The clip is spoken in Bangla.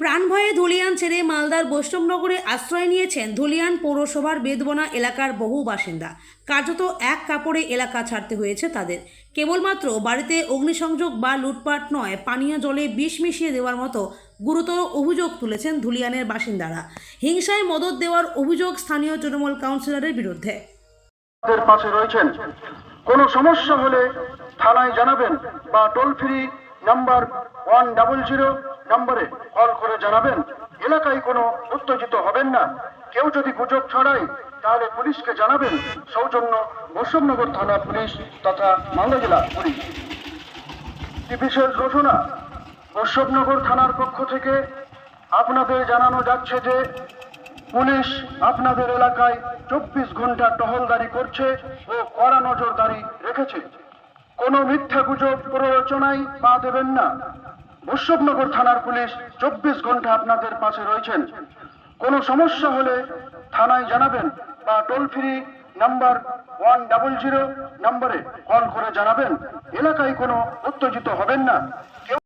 প্রাণভয়ে ধুলিয়ান ছেড়ে মালদার বৈষ্ণবনগরে আশ্রয় নিয়েছেন ধুলিয়ান পৌরসভার বেদবনা এলাকার বহু বাসিন্দা। কার্যত এক কাপড়ে এলাকা ছাড়তে হয়েছে তাদের। কেবলমাত্র বাড়িতে অগ্নিসংযোগ বা লুটপাট নয়, পানীয় জলে বিষ মিশিয়ে দেওয়ার মতো গুরুতর অভিযোগ তুলেছেন ধুলিয়ানের বাসিন্দারা। হিংসায় মদত দেওয়ার অভিযোগ স্থানীয় তৃণমূল কাউন্সিলরের বিরুদ্ধে। পাশে কোনো সমস্যা হলে থানায় জানাবেন বা toll free number one double zero নম্বরে কল করে জানাবেন, এলাকায় কোনো উত্তেজিত হবেন না। কেউ যদি গুজব ছড়ায়, তাহলে পুলিশকে জানাবেন। সৌজন্য বৈষ্ণবনগর থানা পুলিশ তথা মালদা জেলা পুলিশ। বিশেষ ঘোষণা বৈষ্ণবনগর থানার পক্ষ থেকে আপনাদের জানানো যাচ্ছে যে, পুলিশ আপনাদের এলাকায় চব্বিশ ঘণ্টা টহলদারি করছে ও কড়া নজরদারি রেখেছে। কোনো মিথ্যা গুজব প্ররোচনায় পা দেবেন না। বৈষ্ণবনগর থানার পুলিশ চব্বিশ ঘণ্টা আপনাদের পাশে রয়েছেন। কোন সমস্যা হলে থানায় জানাবেন বা toll free number one double zero নাম্বারে কল করে জানাবেন। এলাকায় কোনো উত্তেজিত হবেন না।